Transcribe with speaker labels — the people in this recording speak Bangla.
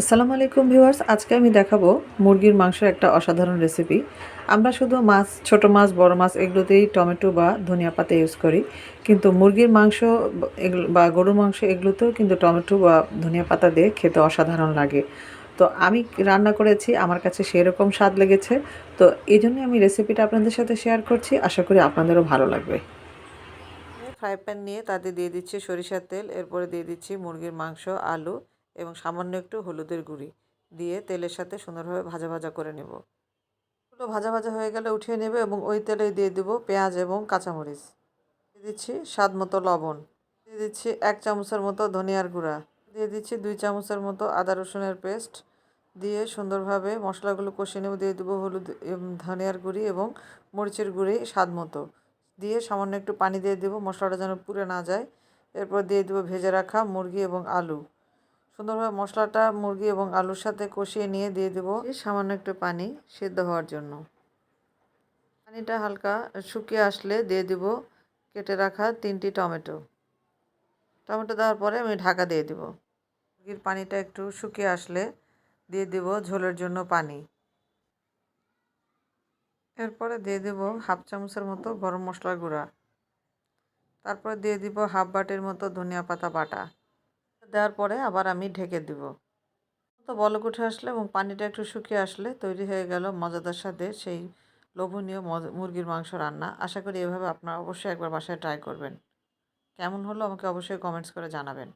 Speaker 1: আসসালামু আলাইকুম ভিউয়ার্স, আজকে আমি দেখাবো মুরগির মাংসের একটা অসাধারণ রেসিপি আমরা শুধু মাছ, ছোট মাছ, বড় মাছ এগুলোতেই টমেটো বা ধনিয়া পাতা ইউজ করি, কিন্তু মুরগির মাংস এগুলো বা গরুর মাংস এগুলোতেও কিন্তু টমেটো বা ধনিয়া পাতা দিয়ে খেতে অসাধারণ লাগে। তো আমি রান্না করেছি, আমার কাছে সেরকম স্বাদ লেগেছে। তো এই জন্য আমি রেসিপিটা আপনাদের সাথে শেয়ার করছি, আশা করি আপনাদেরও ভালো লাগবে। ফ্রাই প্যান নিয়ে তাতে দিয়ে দিচ্ছি সরিষার তেল, এরপরে দিয়ে দিচ্ছি মুরগির মাংস, আলু এবং সামান্য একটু হলুদের গুঁড়ি দিয়ে তেলের সাথে সুন্দরভাবে ভাজা ভাজা করে নেব। এগুলো ভাজা ভাজা হয়ে গেলে উঠিয়ে নেবে এবং ওই তেলে দিয়ে দেবো পেঁয়াজ এবং কাঁচামরিচ। দিয়ে দিচ্ছি স্বাদ মতো লবণ। দিয়ে দিচ্ছি এক চামচের মতো ধনিয়ার গুঁড়া। দিয়ে দিচ্ছি দুই চামচের মতো আদা রসুনের পেস্ট। দিয়ে সুন্দরভাবে মশলাগুলো কষিয়ে নেব। দিয়ে দেবো হলুদ ধনিয়ার গুঁড়ি এবং মরিচের গুঁড়ি স্বাদ মতো। দিয়ে সামান্য একটু পানি দিয়ে দেবো। মশলাটা যেন পুড়ে না যায়। এরপর দিয়ে দেবো ভেজে রাখা মুরগি এবং আলু। সুন্দরভাবে মশলাটা, মুরগি এবং আলুর সাথে কষিয়ে নিয়ে দিয়ে দেবো। সামান্য একটু পানি সেদ্ধ হওয়ার জন্য। পানিটা হালকা শুকিয়ে আসলে দিয়ে দেব। কেটে রাখা তিনটি টমেটো। টমেটো দেওয়ার পরে আমি ঢাকা দিয়ে দেব। মুরগির পানিটা একটু শুকিয়ে আসলে দিয়ে দেব ঝোলের জন্য পানি। এরপরে দিয়ে দেব হাফ চামচের মতো গরম মশলার গুঁড়া। তারপরে দিয়ে দিব হাফ বাটির মতো ধনিয়া পাতা বাটা। দেওয়ার পরে আবার আমি ঢেকে দিব। তো বলক উঠে আসলে এবং পানিটা একটু শুকিয়ে আসলে তৈরি হয়ে গেল মজাদার সাথে সেই লোভনীয় মুরগির মাংস রান্না। আশা করি এভাবে আপনারা অবশ্যই একবার বাসায় ট্রাই করবেন। কেমন হলো আমাকে অবশ্যই কমেন্টস করে জানাবেন।